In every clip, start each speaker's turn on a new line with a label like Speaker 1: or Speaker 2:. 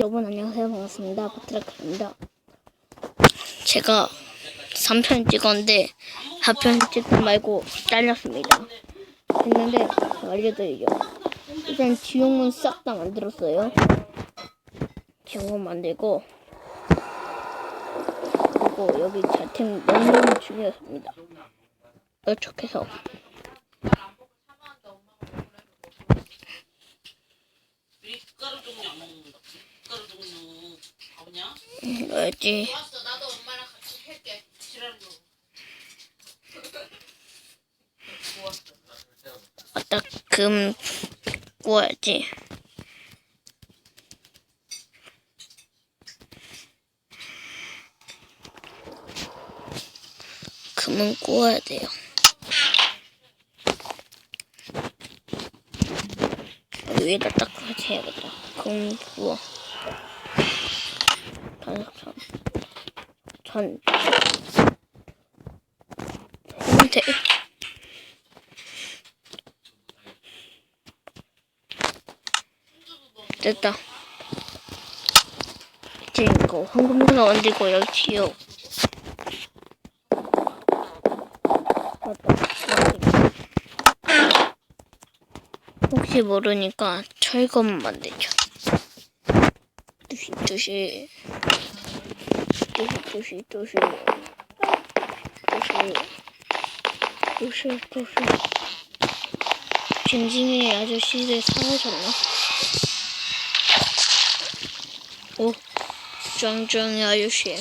Speaker 1: 여러분 안녕하세요. 반갑습니다. 바트라크입니다. 제가 3편 찍었는데 4편 찍지 말고 잘렸습니다. 했는데 알려드리죠 일단 지용문 싹 다 만들었어요. 지용문 만들고 그리고 여기 자템 너무 중요했습니다. 열척해서 뭐였지? 아따 금 구워야지. 금은 구워야 돼요. 위에다 딱 같이 해야겠다. 금 구워. 단석천 전 돼. 됐다. 이제 이거 황금사가 만들고 여기. 맞다. 혹시 모르니까 철검 만들죠. 두시 두시 징징이 아저씨들 사라졌나? 오, 짱짱이 아저씨.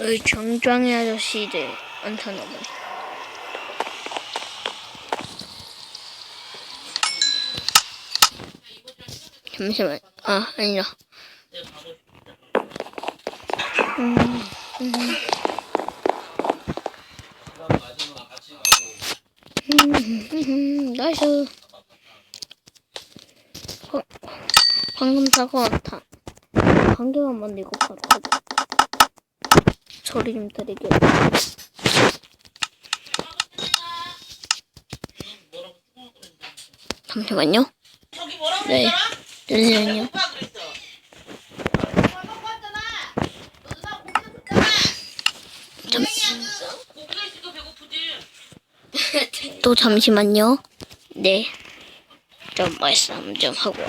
Speaker 1: 여기 정짱이 아저씨들 많다나 보네. 잠시만. 아, 아니다. 음, 음. 음, 음, 나이스. 어, 방금 사과 다, 한 개만 만들고 바로. 소리 좀 들리게. 잠시만요. 네. 잠시만요.
Speaker 2: 오빠 그랬어. 오빠 먹고 왔잖아. 너 누나 고기 줬잖아.
Speaker 1: 잠,
Speaker 2: 고기가 있으니까 배고프지.
Speaker 1: 또 잠시만요. 네. 좀 말씀 좀 하고.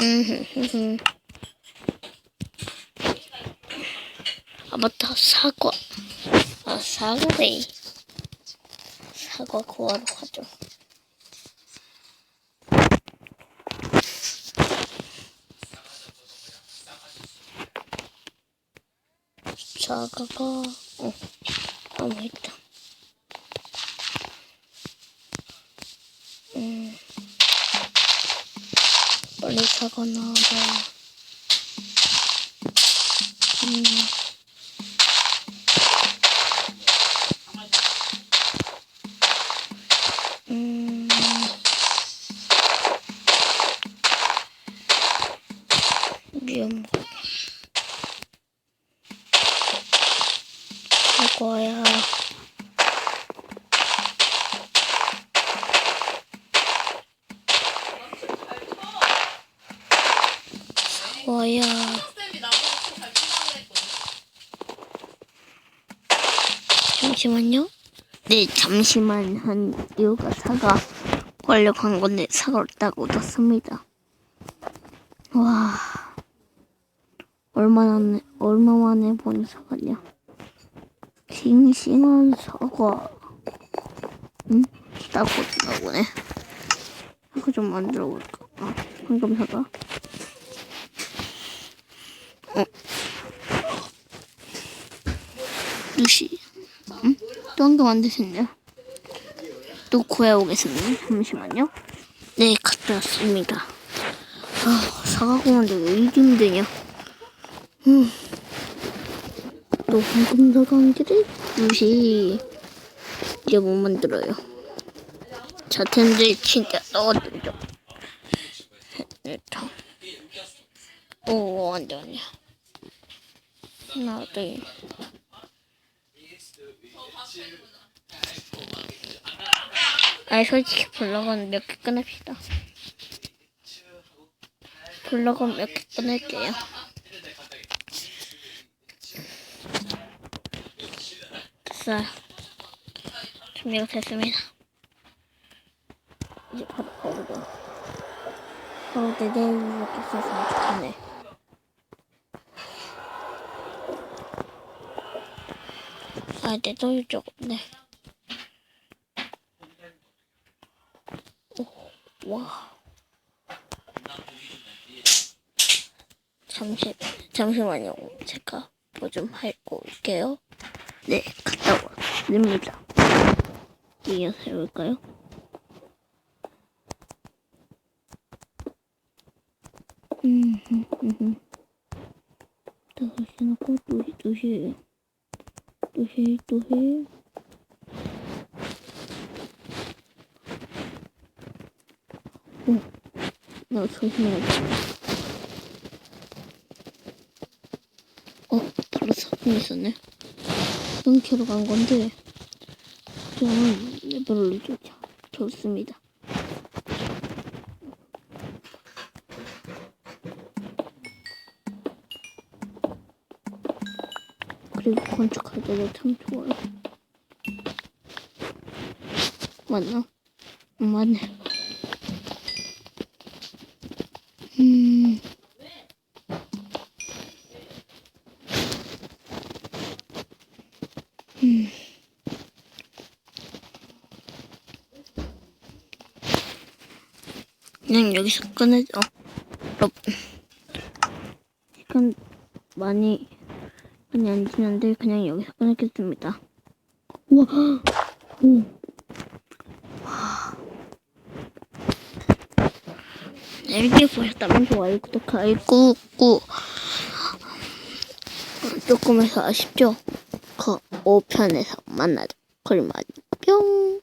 Speaker 1: 음흠흠흠. 아 맞다 사과 아 사과네 사과 구하러 가죠 사과가 어 너무 있다 음 빨리 사과 나와라 음 음. 미움. 사
Speaker 2: 친다고 그랬거든.
Speaker 1: 잠시만요. 네, 잠시만 한 이유가 사과 한 건데 사과를 딱 얻었습니다. 와, 얼마나 내- 얼마 만에 본 사과냐? 싱싱한 사과. 응? 딱 얻나 보네. 사과 좀 만들어 볼까? 아, 방금 사과. 어. 루시. 또한개 만드셨네요. 또 구해오겠습니다. 잠시만요. 네, 갔다 왔습니다. 아, 사과고 만들기 왜 이렇게 힘드냐. 음. 또 황금 사과한기를 무시. 이제 못 만들어요. 자텐들 진짜 넣어드리죠. 됐다. 오, 완전히. 하나, 둘. 아니 솔직히 블럭은 몇개 끊읍시다. 블럭은 몇개 끊을게요. 됐어요. 준비가 됐습니다. 이제 바로 바로도 바로 내 내일 이렇게 썼으면 좋겠네. 아, 내 돈이 적었네. 오, 와. 잠시, 잠시만요. 제가 뭐좀 하고 올게요. 네, 갔다 왔습니다. 이어서 해볼까요? 음, 음, 음, 음. 다섯 시 놓고 두 시, 두 시. 또 해, 또 해. 어, 나 조심해야 돼. 어, 바로 사건 있었네. 끊기로 간 건데, 저는 레벨을 쫓아 좋습니다. 그리고 건축할 때도 참 좋아요. 맞나? 음, 맞네. 그냥 여기서 끊으죠. 여러분. 시간 많이 많이 안 지났는데 그냥 여기서 끊겠습니다. 우와, 오, 재밌게 보셨다면 좋아요, 구독하기 꾹꾹. 조금 해서 아쉽죠? 그 5편에서 만나자. 그럼 뿅.